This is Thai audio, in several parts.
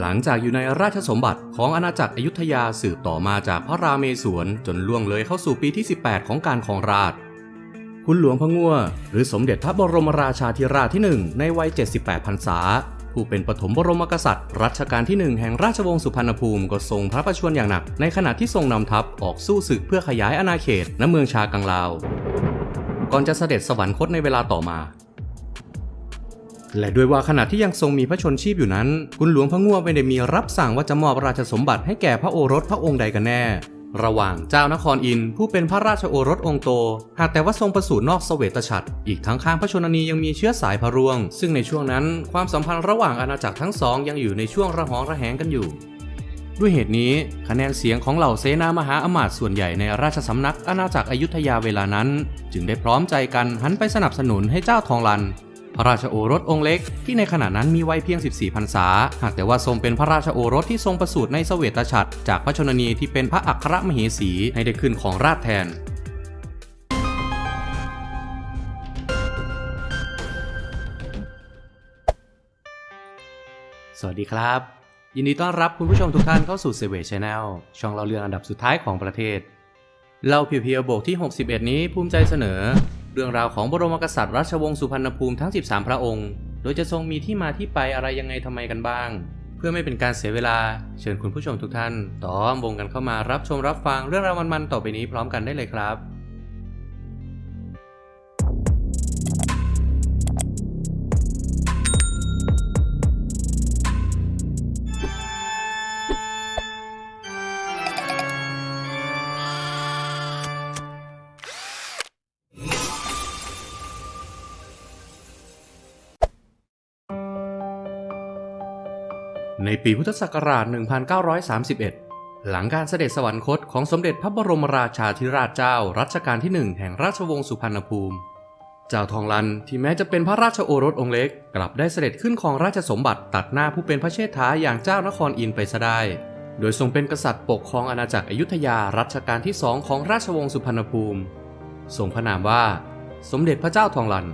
หลังจากอยู่ในราชสมบัติของอาณาจักรอยุธยาสืบต่อมาจากพระราเมศวรจนล่วงเลยเข้าสู่ปีที่ 18 ของการครองราชคุณหลวงพะงัวหรือสมเด็จพระบรมราชาธิราชที่1ในวัย 78 พรรษา ผู้เป็นปฐมบรมกษัตริย์ รัชกาลที่1แห่งราชวงศ์สุพรรณภูมิก็ทรงพระประชวรอย่างหนัก ในขณะที่ทรงนำทัพออกสู้ศึกเพื่อขยายอาณาเขตณเมืองชากังลาว ก่อนจะเสด็จสวรรคตในเวลาต่อมา และด้วยว่าขณะที่ยังทรงมีพระชนชีพอยู่นั้น คุณหลวงพระง่วไม่ได้มีรับสั่งว่าจะมอบราชสมบัติให้แก่พระโอรสพระองค์ใดกันแน่ ระหว่างเจ้านครอินผู้เป็นพระราชโอรสองค์โต หากแต่ว่าทรงประสูตินอกเสเวตฉัตรอีกทั้งข้างพระชนนียังมีเชื้อสายพระร่วง ซึ่งในช่วงนั้นความสัมพันธ์ระหว่างอาณาจักรทั้งสองยังอยู่ในช่วงระหองระแหงกันอยู่ด้วยเหตุนี้คะแนนเสียงของเหล่าเสนามหาอมาตย์ส่วนใหญ่ในราชสำนักอาณาจักรอยุธยาเวลานั้น จึงได้พร้อมใจกันหันไปสนับสนุนให้เจ้าทองลัน พระราชโอรสองค์เล็กที่ในขณะนั้นมีวัยเพียง 14พรรษา หากแต่ว่าทรงเป็นพระราชโอรสที่ทรงประสูติในเสวตฉัตรจากพระชนนีที่เป็นพระอัครมเหสีให้ได้ขึ้นของราชแทนสวัสดีครับ ยินดีต้อนรับคุณผู้ชมทุกท่านเข้าสู่เซเวชแนลช่องเราเรื่องอันดับสุดท้ายของประเทศ เราเพียวๆโบกที่ 61 นี้ภูมิใจเสนอ เรื่องราวของบรมกษัตริย์ราชวงศ์สุพรรณภูมิทั้ง 13 พระองค์ โดยจะทรงมีที่มาที่ไปอะไรยังไงทำไมกันบ้าง เพื่อไม่เป็นการเสียเวลา เชิญคุณผู้ชมทุกท่าน ต้อมวงกันเข้ามารับชมรับฟังเรื่องราวมันๆต่อไปนี้พร้อมกันได้เลยครับ ในปีพุทธศักราช 1931 หลังการเสด็จสวรรคตของสมเด็จพระบรมราชาธิราชเจ้ารัชกาลที่1แห่งราชวงศ์สุพรรณภูมิ เจ้าทองลันที่แม้จะเป็นพระราชโอรสองค์เล็ก กลับได้เสด็จขึ้นของราชสมบัติตัดหน้าผู้เป็นพระเชษฐาอย่างเจ้านครอินไปซะได้ โดยทรงเป็นกษัตริย์ปกครองอาณาจักรอยุธยารัชกาลที่สองของราชวงศ์สุพรรณภูมิทรงพระนามว่า สมเด็จพระเจ้าทองลัน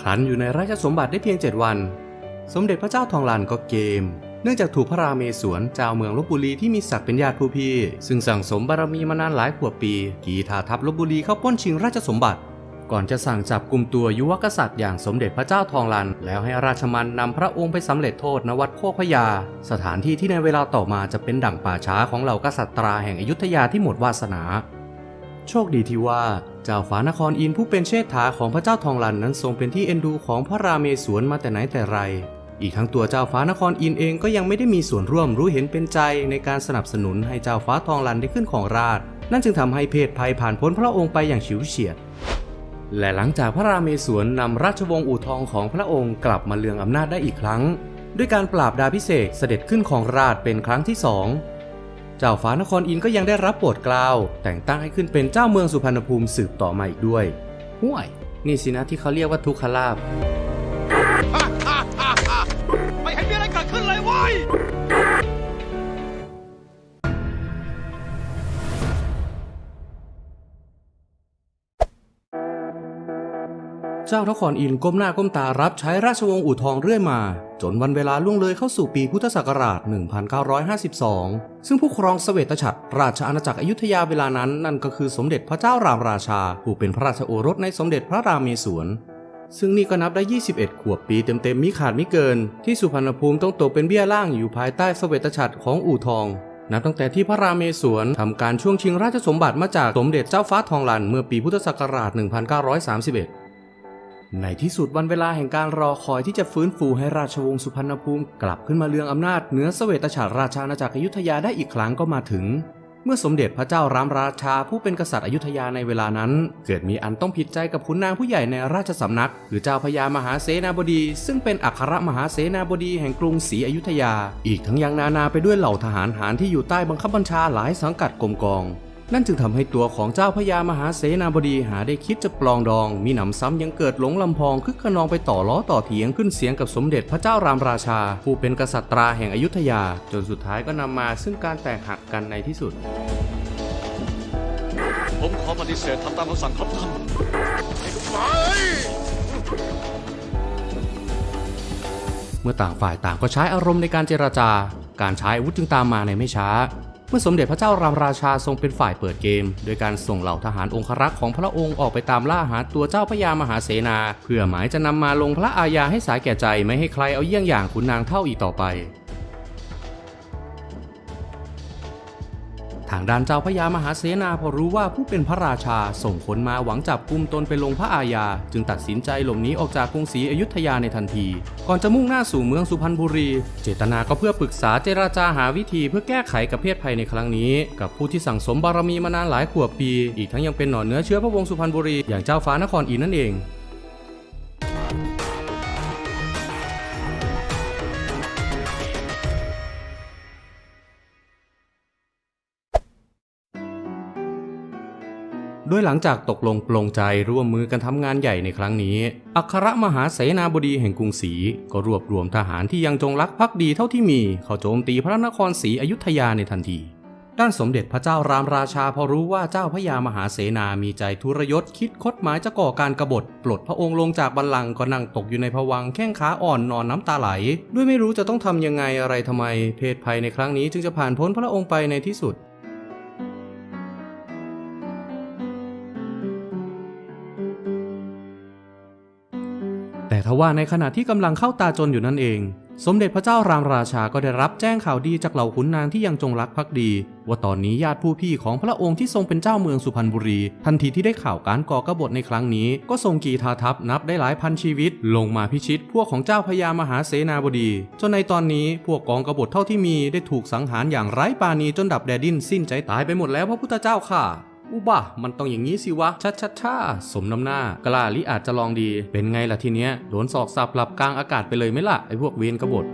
ครั้นอยู่ในราชสมบัติได้เพียง7วัน สมเด็จพระเจ้าทองลันก็เกม เนื่องจากถูกพระราเมศวรเจ้าเมืองลบบุรีที่มีศักดิ์เป็นญาติผู้พี่ ซึ่งสั่งสมบารมีมานานหลายขวบปี กีทาทัพลบบุรีเข้าป้นชิงราชสมบัติ ก่อนจะสั่งจับกลุ่มตัวยุวกษัตริย์อย่างสมเด็จพระเจ้าทองลัน แล้วให้ราชมันนำพระองค์ไปสำเร็จโทษณวัดโคกพยา สถานที่ที่ในเวลาต่อมาจะเป็นดั่งป่าช้าของเหล่ากษัตราแห่งอยุธยาที่หมดวาสนา โชคดีที่ว่า เจ้าฟ้านครอินผู้เป็นเชษฐาของพระเจ้าทองลันนั้นทรงเป็นที่เอ็นดูของพระราเมศวรมาแต่ไหนแต่ไร อีกทั้งตัวเจ้าฟ้านครอินเองก็ยังไม่ได้มีส่วนร่วมรู้เห็นเป็นใจในการสนับสนุนให้เจ้าฟ้าทองลันได้ขึ้นของราชนั่นจึงทำให้เพศภัยผ่านพ้นพระองค์ไปอย่างฉิวเฉียด และหลังจากพระราเมศวรนำราชวงศ์อู่ทองของพระองค์กลับมาเลืองอำนาจได้อีกครั้ง ด้วยการปราบดาพิเศษเสด็จขึ้นของราชเป็นครั้งที่สอง เจ้าฟ้านครอินทร์ก็ยังได้รับโปรดเกล้าแต่งตั้งให้ขึ้นเป็นเจ้าเมืองสุพรรณภูมิสืบต่อมาอีกด้วยห่วย นี่สินะที่เขาเรียกว่าทุกขลาบไม่เห็นมีอะไรเกิดขึ้นเลยเว้ยเจ้านครอินทร์ก้มหน้าก้มตารับใช้ราชวงศ์อู่ทองเรื่อยมา จนวันเวลาล่วงเลยเข้าสู่ปีพุทธศักราช 1952 ซึ่งผู้ครองเสเวตฉัตรราชอาณาจักรอยุธยาเวลานั้นนั่นก็คือสมเด็จพระเจ้ารามราชา ผู้เป็นพระราชโอรสในสมเด็จพระรามเมศวรซึ่งนี่ก็นับได้ 21 ขวบปีเต็มๆมิขาดมิเกิน ที่สุพรรณภูมิต้องตกเป็นเบี้ยล่างอยู่ภายใต้เสเวตฉัตรของอู่ทองนับตั้งแต่ที่พระรามเมศวรทำการช่วงชิงราชสมบัติมาจากสมเด็จเจ้าฟ้าทองลันเมื่อปีพุทธศักราช 1931 ในที่สุดวันเวลาแห่งการรอคอยที่จะฟื้นฟูให้ราชวงศ์สุพรรณภูมิ กลับขึ้นมาเลืองอำนาจเหนือเสวตฉัตรราชอาณาจักรอยุธยาได้อีกครั้งก็มาถึง เมื่อสมเด็จพระเจ้ารามราชาผู้เป็นกษัตริย์อยุธยาในเวลานั้น เกิดมีอันต้องผิดใจกับขุนนางผู้ใหญ่ในราชสำนัก คือเจ้าพญามหาเสนาบดี ซึ่งเป็นอัครมหาเสนาบดีแห่งกรุงศรีอยุธยา อีกทั้งยังนานาไปด้วยเหล่าทหารหารที่อยู่ใต้บังคับบัญชาหลายสังกัดกรมกอง นั่นจึงทำให้ตัวของเจ้าพญามหาเสนาบดีหาได้คิดจะปลองดอง มีหนำซ้ำยังเกิดหลงลำพองคึกขนองไปต่อล้อต่อเถียงขึ้นเสียงกับสมเด็จพระเจ้ารามราชา ผู้เป็นกษัตราแห่งอยุธยา จนสุดท้ายก็นำมาซึ่งการแตกหักกันในที่สุด ผมขอปฏิเสธทำตามคำสั่งครับท่านไอ้ทุกฝ่ายเมื่อต่างฝ่ายต่างก็ใช้อารมณ์ในการเจรจาการใช้อาวุธจึงตามมาในไม่ช้า มื่อสมเด็จพระเจ้ารามราชาทรงเป็นฝ่ายเปิดเกม โดยการส่งเหล่าทหารองครักษ์ของพระองค์ออกไปตามล่าหาตัวเจ้าพระยามหาเสนา เพื่อหมายจะนำมาลงพระอาญาให้สาแก่ใจไม่ให้ใครเอาเยี่ยงอย่างขุนนางเท่าอีกต่อไป ทางด้านเจ้าพระยามหาเสนาพอรู้ว่าผู้เป็นพระราชาส่งคนมาหวังจับกุมตนไปลงพระอาญา จึงตัดสินใจหลบหนีออกจากกรุงศรีอยุธยาในทันที ก่อนจะมุ่งหน้าสู่เมืองสุพรรณบุรี เจตนาก็เพื่อปรึกษาเจราจาหาวิธีเพื่อแก้ไขกับเพศภัยในครั้งนี้ กับผู้ที่สั่งสมบารมีมานานหลายขวบปี อีกทั้งยังเป็นหน่อเนื้อเชื้อพระวงศ์สุพรรณบุรีอย่างเจ้าฟ้านครอินนั่นเอง โดยหลังจากตกลงปลงใจร่วมมือกันทำงานใหญ่ในครั้งนี้ อัครมหาเสนาบดีแห่งกรุงศรีก็รวบรวมทหารที่ยังจงรักภักดีเท่าที่มี เข้าโจมตีพระนครศรีอยุธยาในทันทีด้านสมเด็จพระเจ้ารามราชาพอรู้ว่าเจ้าพระยามหาเสนามีใจทุรยศคิดคดหมายจะก่อการกบฏ ปลดพระองค์ลงจากบัลลังก์ก็นั่งตกอยู่ในภวังแข้งขาอ่อนนอนน้ำตาไหล ด้วยไม่รู้จะต้องทำยังไงอะไรทำไม เพศภัยในครั้งนี้จึงจะผ่านพ้นพระองค์ไปในที่สุด ทว่าในขณะที่กำลังเข้าตาจนอยู่นั่นเอง สมเด็จพระเจ้ารามราชาก็ได้รับแจ้งข่าวดีจากเหล่าขุนนางที่ยังจงรักภักดี ว่าตอนนี้ญาติผู้พี่ของพระองค์ที่ทรงเป็นเจ้าเมืองสุพรรณบุรี ทันทีที่ได้ข่าวการก่อกบฏในครั้งนี้ ก็ทรงกีทาทัพนับได้หลายพันชีวิต ลงมาพิชิตพวกของเจ้าพญามหาเสนาบดี จนในตอนนี้พวกกองกบฏเท่าที่มีได้ถูกสังหารอย่างไร้ปาณีจนดับแดดดิ้นสิ้นใจตายไปหมดแล้วพระพุทธเจ้าค่ะ อุบะมันต้องอย่างนี้สิวะชัดชัดชาสมน้ำหน้ากล้าลิอาจจะลองดี เป็นไงล่ะทีเนี้ยโดนศอกสับหลับกลางอากาศไปเลยไหมล่ะไอ้พวกเวรกบฏ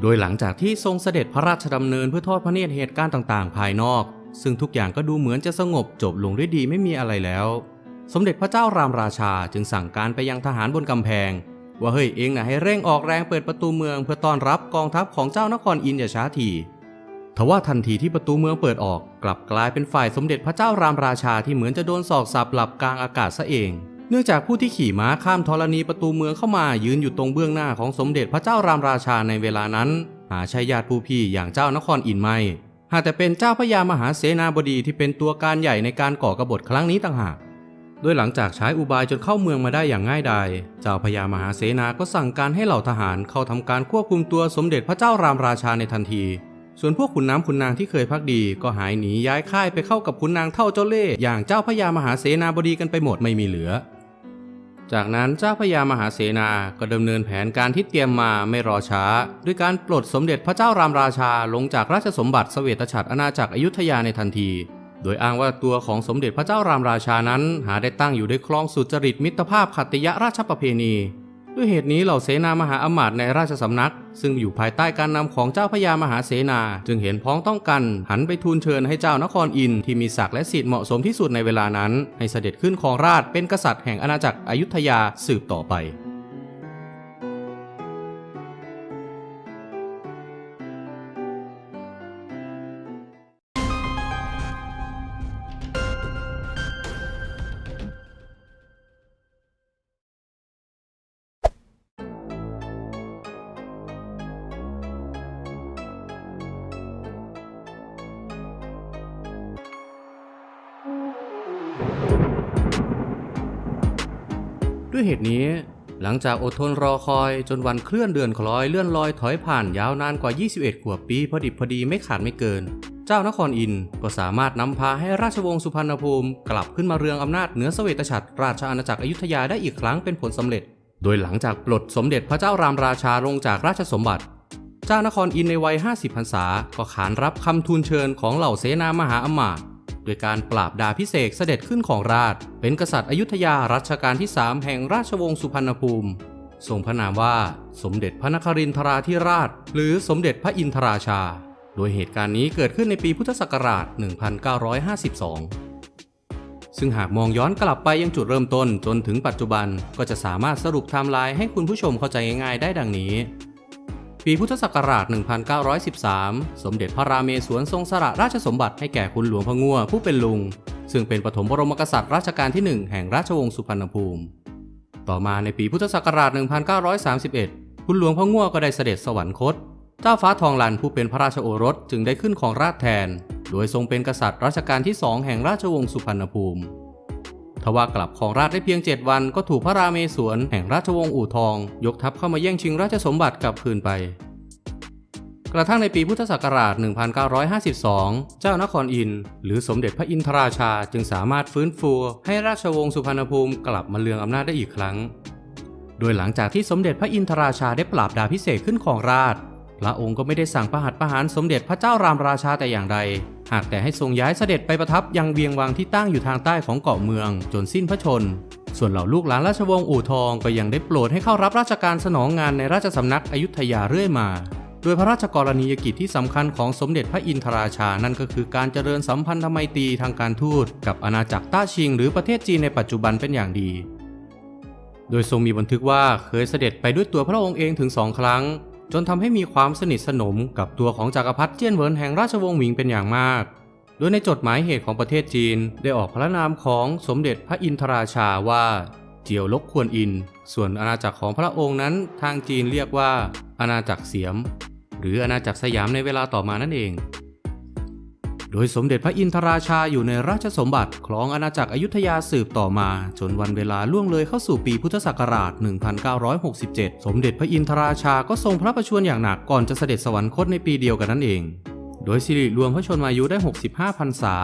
โดยหลังจากที่ทรงเสด็จพระราชดำเนินเพื่อทอดพระเนตรเหตุการณ์ต่างๆ ภายนอก ซึ่งทุกอย่างก็ดูเหมือนจะสงบจบลงด้วยดีไม่มีอะไรแล้ว สมเด็จพระเจ้ารามราชาจึงสั่งการไปยังทหารบนกำแพง ว่าเฮ้ยเองนะให้เร่งออกแรงเปิดประตูเมืองเพื่อต้อนรับกองทัพของเจ้านครอินอย่าช้าทีทว่าทันทีที่ประตูเมืองเปิดออก กลับกลายเป็นฝ่ายสมเด็จพระเจ้ารามราชาที่เหมือนจะโดนสอกสับหลับกลางอากาศซะเอง เนื่องจากผู้ที่ขี่ม้าข้ามธรณีประตูเมืองเข้ามายืนอยู่ตรงเบื้องหน้าของสมเด็จพระเจ้ารามราชาในเวลานั้น หาใช่ญาติผู้พี่อย่างเจ้านครอินไม่หากแต่เป็นเจ้าพระยามหาเสนาบดีที่เป็นตัวการใหญ่ในการก่อกรบฏครั้งนี้ต่างหาก โดยหลังจากใช้อุบายจนเข้าเมืองมาได้อย่างง่ายดาย เจ้าพญามหาเสนาก็สั่งการให้เหล่าทหารเข้าทำการควบคุมตัวสมเด็จพระเจ้ารามราชาในทันที ส่วนพวกขุนน้ำขุนนางที่เคยพักดี ก็หายหนีย้ายค่ายไปเข้ากับขุนนางเท่าเจ้าเล่ห์อย่างเจ้าพญามหาเสนาบดีกันไปหมดไม่มีเหลือ จากนั้นเจ้าพญามหาเสนาก็ดำเนินแผนการที่เตรียมมาไม่รอช้า ด้วยการปลดสมเด็จพระเจ้ารามราชาลงจากราชสมบัติเสวตฉัตรอาณาจักรอยุธยาในทันที โดยอ้างว่าตัวของสมเด็จพระเจ้ารามราชานั้น หาได้ตั้งอยู่ในคลองสุจริตมิตรภาพขัตติยราชประเพณี ด้วยเหตุนี้เหล่าเสนามหาอมาตย์ในราชสำนัก ซึ่งอยู่ภายใต้การนำของเจ้าพญามหาเสนา จึงเห็นพ้องต้องกัน หันไปทูลเชิญให้เจ้านครอินที่มีศักดิ์และสิทธิ์เหมาะสมที่สุดในเวลานั้น ให้เสด็จขึ้นครองราชเป็นกษัตริย์แห่งอาณาจักรอยุธยาสืบต่อไป ด้วยเหตุนี้ หลังจากอดทนรอคอยจนวันเคลื่อนเดือนคล้อยเลื่อนลอยถอยผ่านยาวนานกว่า 21ขวบปีพอดิบพอดีไม่ขาดไม่เกิน เจ้านครอินก็สามารถนำพาให้ราชวงศ์สุพรรณภูมิ กลับขึ้นมาเรืองอำนาจเหนือสเสวตฉัตรราชอาณาจักรอยุธยาได้อีกครั้งเป็นผลสำเร็จ โดยหลังจากปลดสมเด็จพระเจ้ารามราชาลงจากราชสมบัติเจ้านครอินในวัย 50 พรรษา ก็ขานรับคำทูลเชิญของเหล่าเสนามหาอมาตย์ โดยการปราบดาพิเศษเสด็จขึ้นของราช เป็นกษัตริย์อยุธยารัชกาลที่ 3 แห่งราชวงศ์สุพรรณภูมิ ทรงพระนามว่าสมเด็จพระนครินทราธิราช หรือสมเด็จพระอินทราชา โดยเหตุการณ์นี้เกิดขึ้นในปีพุทธศักราช 1952ซึ่งหากมองย้อนกลับไปยังจุดเริ่มต้นจนถึงปัจจุบันก็จะสามารถสรุปไทม์ไลน์ให้คุณผู้ชมเข้าใจง่ายๆได้ดังนี้ ปีพุทธศักราช 1913 สมเด็จพระราเมศวรทรงสละราชสมบัติให้แก่คุณหลวงพะงัวผู้เป็นลุง ซึ่งเป็นปฐมบรมกษัตริย์รัชกาลที่ 1 แห่งราชวงศ์สุพรรณภูมิ ต่อมาในปีพุทธศักราช 1931 คุณหลวงพง่วก็ได้เสด็จสวรรคต เจ้าฟ้าทองลันผู้เป็นพระราชโอรสจึงได้ขึ้นของราชแทน โดยทรงเป็นกษัตริย์รัชกาลที่สองแห่งราชวงศ์สุพรรณภูมิ ทว่ากลับของราชได้เพียง 7 วันก็ถูกพระราเมศวรแห่งราชวงศ์อู่ทอง ยกทัพเข้ามาแย่งชิงราชสมบัติกลับคืนไป กระทั่งในปีพุทธศักราช 1952 เจ้านครอิน หรือสมเด็จพระอินทราชาจึงสามารถฟื้นฟูให้ราชวงศ์สุพรรณภูมิกลับมาเลืองอำนาจได้อีกครั้ง โดยหลังจากที่สมเด็จพระอินทราชาได้ปราบดาพิเศษขึ้นของราช ระองค์ก็ไม่ได้สั่งประหัตประหารสมเด็จพระเจ้ารามราชาแต่อย่างใด หากแต่ให้ทรงย้ายเสด็จไปประทับยังเวียงวังที่ตั้งอยู่ทางใต้ของเกาะเมืองจนสิ้นพระชน ส่วนเหล่าลูกหลานราชวงศ์อู่ทองก็ยังได้โปรดให้เข้ารับราชการสนองงานในราชสำนักอยุธยาเรื่อยมาโดยพระราชกรณียกิจที่สำคัญของสมเด็จพระอินทราชา นั่นก็คือการเจริญสัมพันธไมตรีทางการทูต กับอาณาจักรต้าชิง หรือประเทศจีนในปัจจุบันเป็นอย่างดี โดยทรงมีบันทึกว่าเคยเสด็จไปด้วยตัวพระองค์เองถึงสองครั้ง จนทำให้มีความสนิทสนมกับตัวของจักรพรรดิเจี้ยนเหวินแห่งราชวงศ์หมิงเป็นอย่างมาก โดยในจดหมายเหตุของประเทศจีนได้ออกพระนามของสมเด็จพระอินทราชาว่าเจียวลกควรอิน ส่วนอาณาจักรของพระองค์นั้นทางจีนเรียกว่า อาณาจักรเสียม หรืออาณาจักรสยามในเวลาต่อมานั่นเอง โดยสมเด็จพระอินทราชาอยู่ในราชสมบัติครองอาณาจักรอยุธยาสืบต่อมา จนวันเวลาล่วงเลยเข้าสู่ปีพุทธศักราช 1967 สมเด็จพระอินทราชาก็ทรงพระประชวรอย่างหนักก่อนจะเสด็จสวรรคตในปีเดียวกันนั่นเอง โดยสิริรวมพระชนมายุได้ 65พรรษา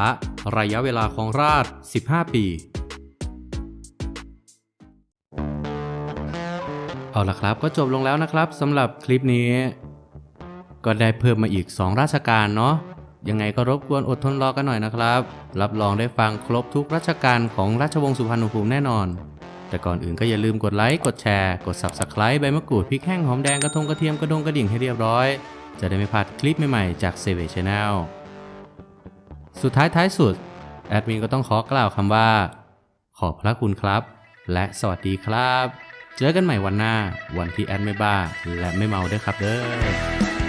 ระยะเวลาของราช 15 ปีเอาละครับก็จบลงแล้วนะครับสำหรับคลิปนี้ ก็ได้เพิ่มมาอีก 2 ราชการเนาะ ยังไงก็รบกวนอดทนรอกันหน่อยนะครับ รับรองได้ฟังครบทุกราชการของราชวงศ์สุพรรณภูมิแน่นอน แต่ก่อนอื่นก็อย่าลืมกดไลค์ กดแชร์ กด Subscribe ใบมะกรูดพริกแห้งหอมแดงกระทงกระเทียมกระดงกระดิ่งให้เรียบร้อย จะได้ไม่พลาดคลิปใหม่ๆจากเซเวชแนลสุดท้ายท้ายสุดแอดมินก็ต้องขอกล่าวคำว่า ขอบพระคุณครับ และสวัสดีครับ เจอกันใหม่วันหน้า วันที่แอดไม่บ้า และไม่เมาด้วยครับเด้อ